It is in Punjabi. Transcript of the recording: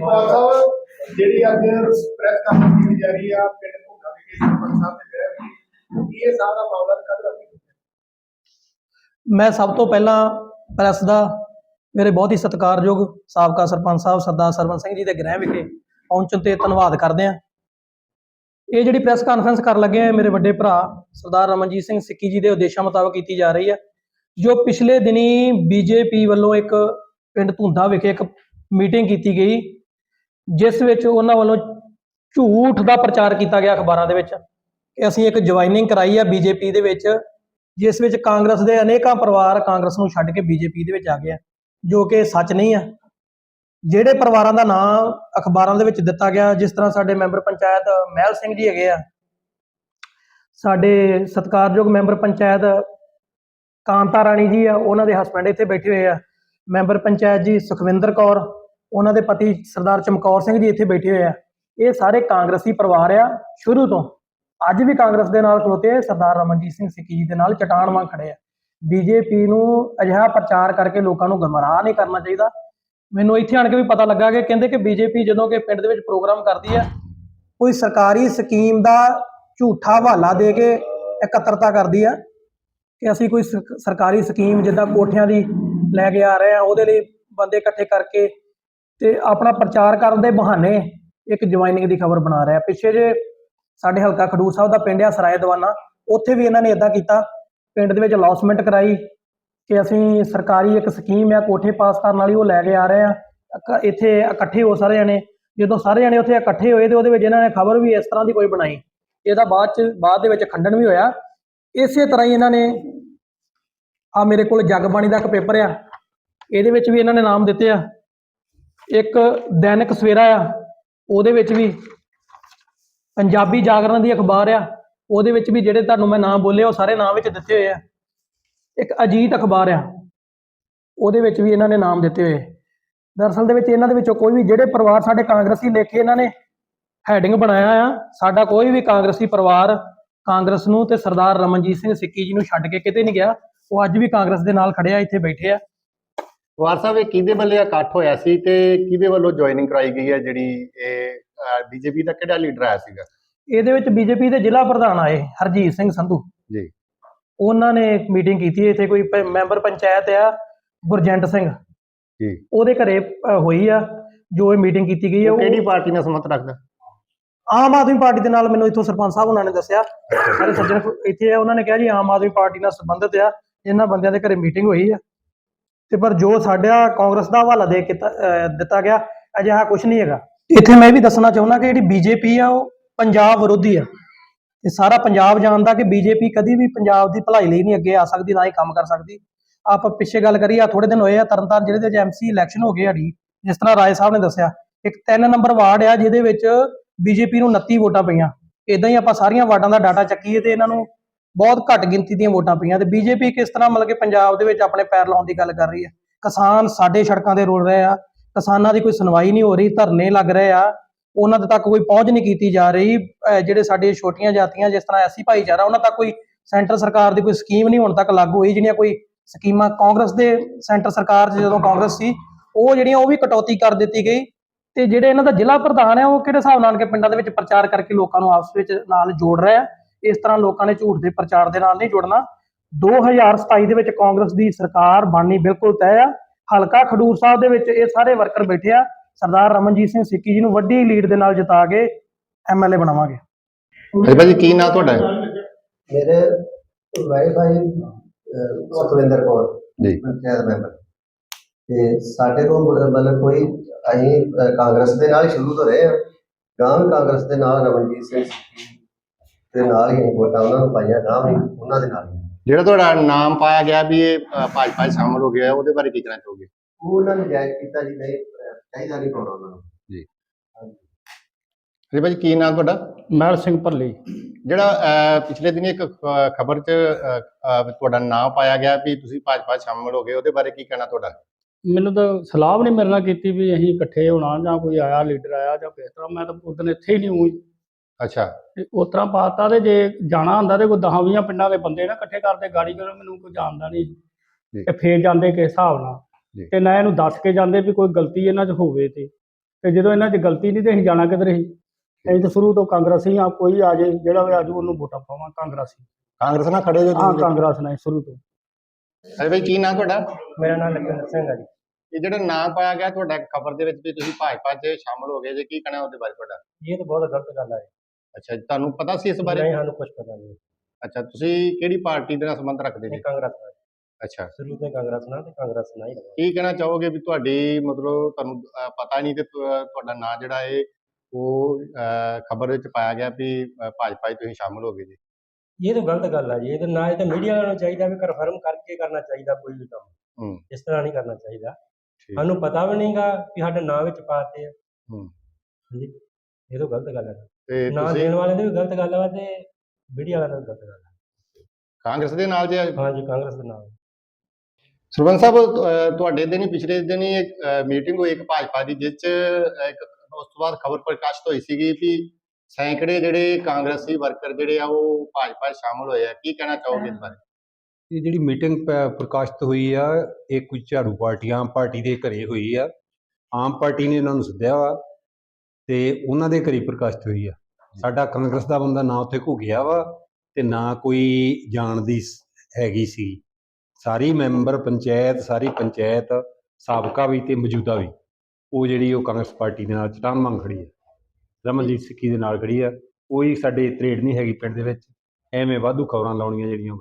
ਬਾਲ ਸਾਹਿਬ, ਜਿਹੜੀ ਅੱਜ ਪ੍ਰੈਸ ਕਾਨਫਰੰਸ ਕੀਤੀ ਜਾ ਰਹੀ ਆ, ਪਿੰਡ ਭੁੱਗਾ ਵਿਖੇ ਸਰਪੰਚ ਸਾਹਿਬ ਦੇ ਗ੍ਰਹਿ ਵਿੱਚ ਇਹ ਸਾਰਾ ਮਾਮਲਾ ਕਦ ਮੈਂ ਸਭ ਤੋਂ ਪਹਿਲਾਂ ਪ੍ਰੈਸ ਦਾ ਮੇਰੇ ਬਹੁਤ ਹੀ ਸਤਿਕਾਰਯੋਗ ਸਾਬਕਾ ਸਰਪੰਚ ਸਾਹਿਬ ਸਰਦਾਰ ਸਰਵਨ ਸਿੰਘ ਜੀ ਦੇ ਗ੍ਰਹਿ ਵਿਖੇ ਪਹੁੰਚਣ ਤੇ ਧੰਨਵਾਦ ਕਰਦੇ ਹਾਂ। ਇਹ ਜਿਹੜੀ ਪ੍ਰੈਸ ਕਾਨਫਰੰਸ ਕਰਨ ਲੱਗੇ ਆ, ਮੇਰੇ ਵੱਡੇ ਭਰਾ ਸਰਦਾਰ ਰਮਨਜੀਤ ਸਿੰਘ ਸਿੱਕੀ ਜੀ ਦੇ ਉਦੇਸ਼ਾਂ ਮੁਤਾਬਕ ਕੀਤੀ ਜਾ ਰਹੀ ਹੈ ਜੋ ਪਿਛਲੇ ਦਿਨੀ ਬੀਜੇਪੀ ਵੱਲੋਂ ਇੱਕ ਪਿੰਡ ਧੁੰਦਾ ਵਿਖੇ ਇੱਕ ਮੀਟਿੰਗ ਕੀਤੀ ਗਈ। ਜਿਸ ਵਿੱਚ ਉਹਨਾਂ ਵੱਲੋਂ ਝੂਠ ਦਾ ਪ੍ਰਚਾਰ ਕੀਤਾ ਗਿਆ ਅਖਬਾਰਾਂ ਦੇ ਵਿੱਚ ਕਿ ਅਸੀਂ ਇੱਕ ਜੁਆਇਨਿੰਗ ਕਰਾਈ ਆ ਬੀਜੇਪੀ ਦੇ ਵਿੱਚ, ਜਿਸ ਵਿੱਚ ਕਾਂਗਰਸ ਦੇ ਅਨੇਕਾਂ ਪਰਿਵਾਰ ਕਾਂਗਰਸ ਨੂੰ ਛੱਡ ਕੇ ਬੀਜੇਪੀ ਦੇ ਵਿੱਚ ਆ ਗਏ ਆ, ਜੋ ਕਿ ਸੱਚ ਨਹੀਂ ਆ। ਜਿਹੜੇ ਪਰਿਵਾਰਾਂ ਦਾ ਨਾਮ ਅਖਬਾਰਾਂ ਦੇ ਵਿੱਚ ਦਿੱਤਾ ਗਿਆ, ਜਿਸ ਤਰ੍ਹਾਂ ਸਾਡੇ ਮੈਂਬਰ ਪੰਚਾਇਤ ਮਹਿਲ ਸਿੰਘ ਜੀ ਹੈਗੇ ਆ, ਸਾਡੇ ਸਤਿਕਾਰਯੋਗ ਮੈਂਬਰ ਪੰਚਾਇਤ ਕਾਂਤਾ ਰਾਣੀ ਜੀ ਆ, ਉਹਨਾਂ ਦੇ ਹਸਬੰਡ ਇੱਥੇ ਬੈਠੇ ਹੋਏ ਆ। ਮੈਂਬਰ ਪੰਚਾਇਤ ਜੀ ਸੁਖਵਿੰਦਰ ਕੌਰ ਉਹਨਾਂ ਦੇ ਪਤੀ ਸਰਦਾਰ ਚਮਕੌਰ ਸਿੰਘ ਜੀ ਇੱਥੇ ਬੈਠੇ ਹੋਏ ਆ। ਇਹ ਸਾਰੇ ਕਾਂਗਰਸੀ ਪਰਿਵਾਰ ਆ, ਸ਼ੁਰੂ ਤੋਂ। ਅੱਜ ਵੀ ਕਾਂਗਰਸ ਦੇ ਨਾਲ ਖਲੋਤੇ ਸਰਦਾਰ ਰਮਨਜੀਤ ਸਿੰਘ ਸਿੱਕੀ ਜੀ ਦੇ ਨਾਲ ਚਟਾਨ ਵਾਂਗ ਖੜੇ ਆ। ਬੀਜੇਪੀ ਨੂੰ ਅਜਿਹਾ ਪ੍ਰਚਾਰ ਕਰਕੇ ਲੋਕਾਂ ਨੂੰ ਗਮਰਾਹ ਨਹੀਂ ਕਰਨਾ ਚਾਹੀਦਾ। ਮੈਨੂੰ ਇੱਥੇ ਆਣ ਕੇ ਵੀ ਪਤਾ ਲੱਗਾ ਕਿ ਕਹਿੰਦੇ ਕਿ ਬੀਜੇਪੀ ਜਦੋਂ ਕਿ ਪਿੰਡ ਦੇ ਵਿੱਚ ਪ੍ਰੋਗਰਾਮ ਕਰਦੀ ਹੈ ਕੋਈ ਸਰਕਾਰੀ ਸਕੀਮ ਦਾ ਝੂਠਾ ਹਵਾਲਾ ਦੇ ਕੇ ਇਕੱਤਰਤਾ ਕਰਦੀ ਆ ਕਿ ਅਸੀਂ ਕੋਈ ਸਰਕਾਰੀ ਸਕੀਮ ਜਿੱਦਾਂ ਕੋਠਿਆਂ ਦੀ ਲੈ ਕੇ ਆ ਰਹੇ ਆ, ਉਹਦੇ ਲਈ ਬੰਦੇ ਇਕੱਠੇ ਕਰਕੇ ਤੇ ਆਪਣਾ ਪ੍ਰਚਾਰ ਕਰਨ ਦੇ ਬਹਾਨੇ ਇੱਕ ਜੁਆਇਨਿੰਗ ਦੀ ਖਬਰ ਬਣਾ ਰਿਹਾ। ਪਿੱਛੇ ਜੇ ਸਾਡੇ ਹਲਕਾ ਖਡੂਰ ਸਾਹਿਬ ਦਾ ਪਿੰਡ ਆ, ਸਰਾਏ ਦਵਾਨਾ, ਉੱਥੇ ਵੀ ਇਹਨਾਂ ਨੇ ਇਦਾਂ ਕੀਤਾ। ਪਿੰਡ ਦੇ ਵਿੱਚ ਅਲਾਉਸਮੈਂਟ ਕਰਾਈ ਕਿ ਅਸੀਂ ਸਰਕਾਰੀ ਇੱਕ ਸਕੀਮ ਆ, ਕੋਠੇ ਪਾਸ ਕਰਨ ਵਾਲੀ, ਉਹ ਲੈ ਕੇ ਆ ਰਹੇ ਆ। ਇੱਥੇ ਇਕੱਠੇ ਹੋ ਸਾਰੇ ਜਣੇ। ਜਦੋਂ ਸਾਰੇ ਜਣੇ ਉੱਥੇ ਇਕੱਠੇ ਹੋਏ ਤੇ ਉਹਦੇ ਵਿੱਚ ਇਹਨਾਂ ਨੇ ਖਬਰ ਵੀ ਇਸ ਤਰ੍ਹਾਂ ਦੀ ਕੋਈ ਬਣਾਈ। ਇਹਦਾ ਬਾਅਦ ਚ, ਬਾਅਦ ਦੇ ਵਿੱਚ ਖੰਡਨ ਵੀ ਹੋਇਆ। ਇਸੇ ਤਰ੍ਹਾਂ ਹੀ ਇਹਨਾਂ ਨੇ ਆ ਮੇਰੇ ਕੋਲ ਜਗਬਾਣੀ ਦਾ ਇੱਕ ਪੇਪਰ ਆ। ਇਹਦੇ ਵਿੱਚ ਵੀ ਇਹਨਾਂ ਨੇ ਨਾਮ ਦਿੱਤੇ ਆ। ਇੱਕ ਦੈਨਿਕ ਸਵੇਰਾ ਆ, ਉਹਦੇ ਵਿੱਚ ਵੀ ਪੰਜਾਬੀ ਜਾਗਰਣ ਦੀ ਅਖਬਾਰ ਆ, ਉਹਦੇ ਵਿੱਚ ਵੀ ਜਿਹੜੇ ਤੁਹਾਨੂੰ ਮੈਂ ਨਾਮ ਬੋਲੇ, ਉਹ ਸਾਰੇ ਨਾਮ ਵਿੱਚ ਦਿੱਤੇ ਹੋਏ ਆ। ਇੱਕ ਅਜੀਤ ਅਖਬਾਰ ਆ, ਉਹਦੇ ਵਿੱਚ ਵੀ ਇਹਨਾਂ ਨੇ ਨਾਮ ਦਿੱਤੇ ਹੋਏ। ਦਰਅਸਲ ਦੇ ਵਿੱਚ ਇਹਨਾਂ ਦੇ ਵਿੱਚੋਂ ਕੋਈ ਵੀ, ਜਿਹੜੇ ਪਰਿਵਾਰ ਸਾਡੇ ਕਾਂਗਰਸੀ ਲੇਖੇ ਇਹਨਾਂ ਨੇ ਹੈਡਿੰਗ ਬਣਾਇਆ ਆ, ਸਾਡਾ ਕੋਈ ਵੀ ਕਾਂਗਰਸੀ ਪਰਿਵਾਰ ਕਾਂਗਰਸ ਨੂੰ ਤੇ ਸਰਦਾਰ ਰਮਨਜੀਤ ਸਿੰਘ ਸਿੱਕੀ ਜੀ ਨੂੰ ਛੱਡ ਕੇ ਕਿਤੇ ਨਹੀਂ ਗਿਆ, ਉਹ ਅੱਜ ਵੀ ਕਾਂਗਰਸ ਦੇ ਨਾਲ ਖੜਿਆ ਇੱਥੇ ਬੈਠੇ ਆ। ਵਾਰ ਸਾਹਿਬ ਇਹ ਕਿਹਦੇ ਵੱਲੇ ਇਕੱਠ ਹੋਇਆ ਸੀ ਤੇ ਕਿਹਦੇ ਵੱਲੋਂ ਜੁਆਇਨਿੰਗ ਕਰਾਈ ਗਈ ਹੈ ਜਿਹੜੀ ਇਹ ਬੀਜੇਪੀ ਦਾ ਕਿਹੜਾ ਲੀਡਰ ਆਇਆ ਸੀਗਾ? ਇਹਦੇ ਵਿੱਚ ਬੀਜੇਪੀ ਦੇ ਜ਼ਿਲ੍ਹਾ ਪ੍ਰਧਾਨ ਆਏ ਹਰਜੀਤ ਸਿੰਘ ਸੰਧੂ। ਜੀ। ਉਹਨਾਂ ਨੇ ਮੀਟਿੰਗ ਕੀਤੀ ਇੱਥੇ ਕੋਈ ਮੈਂਬਰ ਪੰਚਾਇਤ ਆ ਗੁਰਜੰਟ ਸਿੰਘ। ਜੀ। ਉਹਦੇ ਘਰੇ ਹੋਈ ਆ ਜੋ ਇਹ ਮੀਟਿੰਗ ਕੀਤੀ ਗਈ ਹੈ ਉਹ ਕਿਹੜੀ ਪਾਰਟੀ ਨਾਲ ਸੰਬੰਧ ਰੱਖਦਾ? ਆਮ ਆਦਮੀ ਪਾਰਟੀ ਦੇ ਨਾਲ ਮੈਨੂੰ ਇੱਥੋਂ ਸਰਪੰਚ ਸਾਹਿਬ ਉਹਨਾਂ ਨੇ ਦੱਸਿਆ। ਸਾਰੇ ਸੱਜਣ ਇੱਥੇ ਆ ਉਹਨਾਂ ਨੇ ਕਿਹਾ ਜੀ ਆਮ ਆਦਮੀ ਪਾਰਟੀ ਨਾਲ ਸੰਬੰਧਿਤ ਆ ਇਹਨਾਂ ਬੰਦਿਆਂ ਦੇ ਘਰੇ ਮੀਟਿੰਗ ਹੋਈ ਆ। ਤੇ ਪਰ ਜੋ ਸਾਡਾ ਕਾਂਗਰਸ ਦਾ ਹਵਾਲਾ ਦੇ ਕੇ ਦਿੱਤਾ ਗਿਆ, ਅਜਿਹਾ ਕੁਝ ਨਹੀਂ ਹੈਗਾ। ਇੱਥੇ ਮੈਂ ਵੀ ਦੱਸਣਾ ਚਾਹੁੰਦਾ ਕਿ ਜਿਹੜੀ ਬੀਜੇਪੀ ਆ, ਉਹ ਪੰਜਾਬ ਵਿਰੋਧੀ ਆ। ਤੇ ਸਾਰਾ ਪੰਜਾਬ ਜਾਣਦਾ ਕਿ ਬੀਜੇਪੀ ਕਦੀ ਵੀ ਪੰਜਾਬ ਦੀ ਭਲਾਈ ਲਈ ਨਹੀਂ ਅੱਗੇ ਆ ਸਕਦੀ, ਨਾ ਹੀ ਕੰਮ ਕਰ ਸਕਦੀ। ਆਪਾਂ ਪਿੱਛੇ ਗੱਲ ਕਰੀਏ ਆ ਥੋੜੇ ਦਿਨ ਹੋਏ ਆ, ਤਰਨਤਾਰਨ ਜਿਹੜੇ ਦੇ ਵਿੱਚ ਐਮਸੀ ਇਲੈਕਸ਼ਨ ਹੋ ਗਏ ਸਾਡੀ ਜਿਸ ਤਰ੍ਹਾਂ ਰਾਏ ਸਾਹਿਬ ਨੇ ਦੱਸਿਆ, ਇੱਕ 3 ਨੰਬਰ ਵਾਰਡ ਆ, ਜਿਹਦੇ ਵਿੱਚ ਬੀਜੇਪੀ ਨੂੰ 29 ਵੋਟਾਂ ਪਈਆਂ। ਇਦਾਂ ਹੀ ਆਪਾਂ ਸਾਰੀਆਂ ਵਾਰਡਾਂ ਦਾ ਡਾਟਾ ਚੱਕੀਏ ਤੇ ਇਹਨਾਂ ਨੂੰ ਬਹੁਤ ਘੱਟ ਗਿਣਤੀ ਦੀਆਂ ਵੋਟਾਂ ਪਈਆਂ ਤੇ ਬੀਜੇਪੀ ਕਿਸ ਤਰ੍ਹਾਂ ਮਤਲਬ ਕਿ ਪੰਜਾਬ ਦੇ ਵਿੱਚ ਆਪਣੇ ਪੈਰ ਲਾਉਣ ਦੀ ਗੱਲ ਕਰ ਰਹੀ ਹੈ? ਕਿਸਾਨ ਸਾਡੇ ਸੜਕਾਂ ਤੇ ਰੋਲ ਰਹੇ ਆ, ਕਿਸਾਨਾਂ ਦੀ ਕੋਈ ਸੁਣਵਾਈ ਨਹੀਂ ਹੋ ਰਹੀ, ਧਰਨੇ ਲੱਗ ਰਹੇ ਆ, ਉਹਨਾਂ ਦੇ ਤੱਕ ਕੋਈ ਪਹੁੰਚ ਨਹੀਂ ਕੀਤੀ ਜਾ ਰਹੀ ਜਿਹੜੇ ਸਾਡੇ ਛੋਟੀਆਂ ਜਾਤੀਆਂ ਜਿਸ ਤਰ੍ਹਾਂ ਐਸੀ ਭਾਈਚਾਰਾ, ਉਹਨਾਂ ਤੱਕ ਕੋਈ ਸੈਂਟਰ ਸਰਕਾਰ ਦੀ ਕੋਈ ਸਕੀਮ ਨਹੀਂ ਹੁਣ ਤੱਕ ਲਾਗੂ ਹੋਈ, ਜਿਹੜੀਆਂ ਕੋਈ ਸਕੀਮਾਂ ਕਾਂਗਰਸ ਦੇ ਸੈਂਟਰ ਸਰਕਾਰ 'ਚ ਜਦੋਂ ਕਾਂਗਰਸ ਸੀ, ਉਹ ਜਿਹੜੀਆਂ ਉਹ ਵੀ ਕਟੌਤੀ ਕਰ ਦਿੱਤੀ ਗਈ ਤੇ ਜਿਹੜੇ ਇਹਨਾਂ ਦਾ ਜ਼ਿਲ੍ਹਾ ਪ੍ਰਧਾਨ ਹੈ, ਉਹ ਕਿਹੜੇ ਹਿਸਾਬ ਨਾਲ ਕਿ ਪਿੰਡਾਂ ਦੇ ਵਿੱਚ ਪ੍ਰਚਾਰ ਕਰਕੇ ਲੋਕਾਂ ਨੂੰ ਆਪਸ ਵਿੱਚ ਨਾਲ ਜੋੜ ਰਿਹਾ ਹੈ? ਇਸ ਤਰ੍ਹਾਂ ਲੋਕਾਂ ਨੇ ਝੂਠ ਦੇ ਪ੍ਰਚਾਰ ਦੇ ਨਾਲ ਨਹੀਂ ਜੁੜਨਾ। 2027 ਦੇ ਵਿੱਚ ਕਾਂਗਰਸ ਦੀ ਸਰਕਾਰ ਬਣਨੀ ਬਿਲਕੁਲ ਤੈਅ ਆ। ਹਲਕਾ ਖਡੂਰ ਸਾਹਿਬ ਦੇ ਵਿੱਚ ਇਹ ਸਾਰੇ ਵਰਕਰ ਬੈਠੇ ਆ। ਸਰਦਾਰ ਰਮਨਜੀਤ ਸਿੰਘ ਸਿੱਕੀ ਜੀ ਨੂੰ ਵੱਡੀ ਲੀਡ ਦੇ ਨਾਲ ਜਿਤਾ ਕੇ ਐਮਐਲਏ ਬਣਾਵਾਂਗੇ। ਹਾਂਜੀ ਭਾਜੀ ਕੀ ਨਾਂ ਤੁਹਾਡਾ? ਹੈ? ਮੇਰੇ ਵਾਈਫ ਆਈ ਸੁਖਵਿੰਦਰ ਕੌਰ। ਜੀ। ਪੰਚਾਇਤ ਮੈਂਬਰ। ਤੇ ਸਾਡੇ ਕੋਲ ਮਤਲਬ ਕੋਈ ਅਸੀਂ ਕਾਂਗਰਸ ਦੇ ਨਾਲ ਸ਼ੁਰੂ ਤੋਂ ਰਹੇ ਹਾਂ ਗਾਂ ਕਾਂਗਰਸ ਦੇ ਨਾਲ ਰਮਨਜੀਤ ਸਿੰਘ ਦੇ ਨਾਲ ਹੀ ਵੋਟਾਂ ਉਹਨਾਂ ਨੂੰ ਪਾਈਆਂ ਗਾਂ ਵੀ ਉਹਨਾਂ ਦੇ ਨਾਲ ਹੀ। ਜਿਹੜਾ ਤੁਹਾਡਾ ਨਾਮ ਪਾਇਆ ਗਿਆ ਵੀ ਇਹ ਅ, ਭਾਜਪਾ 'ਚ ਸ਼ਾਮਲ ਹੋ ਗਿਆ ਉਹਦੇ ਬਾਰੇ ਕੀ ਕਹਿਣਾ ਚਾਹੋਗੇ? ਉਹ ਉਹਨਾਂ ਨੇ ਜਾਇਜ਼ ਕੀਤਾ ਜੀ ਨਹੀਂ ਚਾਹੀਦਾ ਨਹੀਂ ਪਾਉਣਾ ਉਹਨਾਂ ਨੂੰ। ਹਾਂਜੀ। ਭਾਜੀ ਕੀ ਨਾਂ ਤੁਹਾਡਾ? ਮਹਿਲ ਸਿੰਘ ਭੱਲੀ। ਜਿਹੜਾ ਅ, ਪਿਛਲੇ ਦਿਨੀ ਇੱਕ ਖਬਰ 'ਚ ਅ, ਅ, ਤੁਹਾਡਾ ਨਾਮ ਪਾਇਆ ਗਿਆ ਵੀ ਤੁਸੀਂ ਭਾਜਪਾ 'ਚ ਸ਼ਾਮਲ ਹੋ ਗਏ ਉਹਦੇ ਬਾਰੇ ਕੀ ਕਹਿਣਾ ਤੁਹਾਡਾ? ਮੈਨੂੰ ਤਾਂ ਸਲਾਹ ਵੀ ਨਹੀਂ ਮੇਰੇ ਨਾਲ ਕੀਤੀ ਵੀ ਅਸੀਂ ਇਕੱਠੇ ਹੋਣਾ ਜਾਂ ਕੋਈ ਆਇਆ ਲੀਡਰ ਆਇਆ ਜਾਂ ਕਿਸ ਤਰ੍ਹਾਂ ਮੈਂ ਤਾਂ ਉਦੋਂ ਇੱਥੇ ਹੀ ਨਹੀਂ ਹੋਈ। ਅੱਛਾ। ਤੇ ਉਸ ਤਰ੍ਹਾਂ ਪਾਤਾ ਤੇ ਜੇ ਜਾਣਾ ਹੁੰਦਾ ਤੇ ਕੋਈ 10 20 ਪਿੰਡਾਂ ਦੇ ਬੰਦੇ ਨਾ ਇਕੱਠੇ ਕਰਦੇ ਗਾੜੀ ਕਰੋ ਮੈਨੂੰ ਕੋਈ ਜਾਣਦਾ ਨਹੀਂ। ਤੇ ਫੇਰ ਜਾਂਦੇ ਕਿਸ ਹਿਸਾਬ ਨਾਲ। ਤੇ ਨਾ ਇਹਨੂੰ ਦੱਸ ਕੇ ਜਾਂਦੇ ਵੀ ਕੋਈ ਗਲਤੀ ਇਹਨਾਂ 'ਚ ਹੋਵੇ ਤੇ। ਤੇ ਜਦੋਂ ਇਹਨਾਂ 'ਚ ਗਲਤੀ ਨਹੀਂ ਤੇ ਅਸੀਂ ਜਾਣਾ ਕਿੱਧਰ ਸੀ? ਅਸੀਂ ਤਾਂ ਸ਼ੁਰੂ ਤੋਂ ਕਾਂਗਰਸੀ ਆ ਕੋਈ ਆ ਜੇ ਜਿਹੜਾ ਵੀ ਆਜੂ ਉਹਨੂੰ ਵੋਟਾਂ ਪਾਵਾਂ ਕਾਂਗਰਸੀ ਕਾਂਗਰਸ ਨਾਲ ਖੜੇ ਜੇ ਹਾਂ ਕਾਂਗਰਸ ਨਾਲ ਸ਼ੁਰੂ ਤੋਂ। ਅਰੇ ਭਾਈ ਕੀ ਨਾਂ ਤੁਹਾਡਾ? ਮੇਰਾ ਨਾਮ ਲਖਵਿੰਦਰ ਸਿੰਘ ਹੈ ਜੀ। ਇਹ ਜਿਹੜਾ ਨਾਂ ਪਾਇਆ ਗਿਆ ਤੁਹਾਡਾ ਖਬਰ ਦੇ ਵਿੱਚ ਵੀ ਤੁਸੀਂ ਭਾਜਪਾ 'ਚ ਸ਼ਾਮਲ ਹੋ ਗਏ ਜੇ ਕੀ ਕਹਿਣਾ ਉਹਦੇ ਬਾਰੇ ਤੁਹਾਡਾ? ਇਹ ਤਾਂ ਬਹੁਤ ਗਲਤ ਗੱਲ ਹੈ ਅੱਛਾ ਜੀ, ਤੁਹਾਨੂੰ ਪਤਾ ਸੀ ਇਸ ਬਾਰੇ? ਨਹੀਂ ਸਾਨੂੰ ਕੁਝ ਪਤਾ ਨਹੀਂ। ਅੱਛਾ ਤੁਸੀਂ ਕਿਹੜੀ ਪਾਰਟੀ ਦੇ ਨਾਲ ਸੰਬੰਧ ਰੱਖਦੇ ਜੀ ਕਾਂਗਰਸ ਨਾਲ। ਅੱਛਾ। ਸ਼ੁਰੂ ਤੋਂ ਹੀ ਕਾਂਗਰਸ ਨਾਲ ਤੇ ਕਾਂਗਰਸ ਨਾਲ ਹੀ ਰਿਹਾ। ਕੀ ਕਹਿਣਾ ਚਾਹੋਗੇ ਵੀ ਤੁਹਾਡੀ ਮਤਲਬ ਤੁਹਾਨੂੰ ਅਹ, ਪਤਾ ਨਹੀਂ ਤੇ ਤੁ- ਤੁਹਾਡਾ ਨਾਂ ਜਿਹੜਾ ਹੈ ਉਹ ਖਬਰ ਵਿੱਚ ਪਾਇਆ ਗਿਆ ਵੀ ਅਹ, ਭਾਜਪਾ 'ਚ ਤੁਸੀਂ ਸ਼ਾਮਲ ਹੋ ਗਏ ਜੀ। ਇਹ ਤਾਂ ਗਲਤ ਗੱਲ ਹੈ ਜੀ। ਇਹ ਤਾਂ ਨਾ ਇਹ ਤਾਂ ਮੀਡੀਆ ਵਾਲਿਆਂ ਨੂੰ ਚਾਹੀਦਾ ਵੀ ਕਨਫਰਮ ਕਰਕੇ ਕਰਨਾ ਚਾਹੀਦਾ ਕੋਈ ਵੀ ਕੰਮ। ਹੂੰ। ਇਸ ਤਰ੍ਹਾਂ ਨਹੀਂ ਕਰਨਾ ਚਾਹੀਦਾ। ਠੀਕ। ਸਾਨੂੰ ਪਤਾ ਵੀ ਨਹੀਂਗਾ ਕਿ ਸਾਡੇ ਨਾਂ ਵਿੱਚ ਪਾਤੇ ਆ। ਹੂੰ। ਹਾਂਜੀ। ਇਹ ਤਾਂ ਗਲਤ ਗੱਲ ਹੈ। ਤੇ ਨਾਂ ਤੁਸੀਂ ਦੇਣ ਵਾਲੇ ਦੀ ਵੀ ਗਲਤ ਗੱਲ ਹੈ ਤੇ ਮੀਡੀਆ ਵਾਲਿਆਂ ਦੀ ਵੀ ਗਲਤ ਗੱਲ ਹੈ ਕਾਂਗਰਸ ਦੇ ਨਾਲ ਜੇ ਹਾਂਜੀ ਕਾਂਗਰਸ ਦੇ ਨਾਲ। ਸਰਪੰਚ ਸਾਹਿਬ ਅਹ, ਤੁਹਾਡੇ ਦਿਨ ਹੀ ਪਿਛਲੇ ਦਿਨ ਹੀ ਇੱਕ ਮੀਟਿੰਗ ਹੋਈ ਇੱਕ ਭਾਜਪਾ ਦੀ ਜਿਸ 'ਚ ਅਹ, ਇੱਕ ਉਸ ਤੋਂ ਬਾਅਦ ਖਬਰ ਪ੍ਰਕਾਸ਼ਿਤ ਹੋਈ ਸੀਗੀ ਵੀ ਸੈਂਕੜੇ ਜਿਹੜੇ ਕਾਂਗਰਸੀ ਵਰਕਰ ਜਿਹੜੇ ਆ ਉਹ ਭਾਜਪਾ 'ਚ ਸ਼ਾਮਲ ਹੋਏ ਆ। ਕੀ ਕਹਿਣਾ ਚਾਹੋਗੇ ਇਸ ਬਾਰੇ? ਇਹ ਜਿਹੜੀ ਮੀਟਿੰਗ ਪ- ਪ੍ਰਕਾਸ਼ਿਤ ਹੋਈ ਆ ਇਹ ਕੁਝ ਝਾੜੂ ਪਾਰਟੀ ਆਮ ਪਾਰਟੀ ਦੇ ਘਰੇ ਹੋਈ ਆ। ਆਮ ਪਾਰਟੀ ਨੇ ਇਹਨਾਂ ਨੂੰ ਸੱਦਿਆ ਵਾ। ਤੇ ਉਹਨਾਂ ਦੇ ਘਰੇ ਪ੍ਰਕਾਸ਼ਿਤ ਹੋਈ ਆ। ਸਾਡਾ ਕਾਂਗਰਸ ਦਾ ਬੰਦਾ ਨਾ ਉੱਥੇ ਘੁੱਗਿਆ ਵਾ ਤੇ ਨਾ ਕੋਈ ਜਾਣ ਦੀ ਹੈਗੀ ਸੀ। ਸਾਰੀ ਮੈਂਬਰ ਪੰਚਾਇਤ ਸਾਰੀ ਪੰਚਾਇਤ ਸਾਬਕਾ ਵੀ ਤੇ ਮੌਜੂਦਾ ਵੀ ਉਹ ਜਿਹੜੀ ਉਹ ਕਾਂਗਰਸ ਪਾਰਟੀ ਦੇ ਨਾਲ ਚਟਾਨ ਮੰਗ ਖੜੀ ਹੈ ਰਮਨਜੀਤ ਸਿੱਕੀ ਦੇ ਨਾਲ ਖੜੀ ਆ। ਕੋਈ ਸਾਡੇ ਤਰੇੜ ਨਹੀਂ ਹੈਗੀ ਪਿੰਡ ਦੇ ਵਿੱਚ ਐਵੇਂ ਵਾਧੂ ਖਬਰਾਂ ਲਾਉਣੀਆਂ ਜਿਹੜੀਆਂ ਉਹ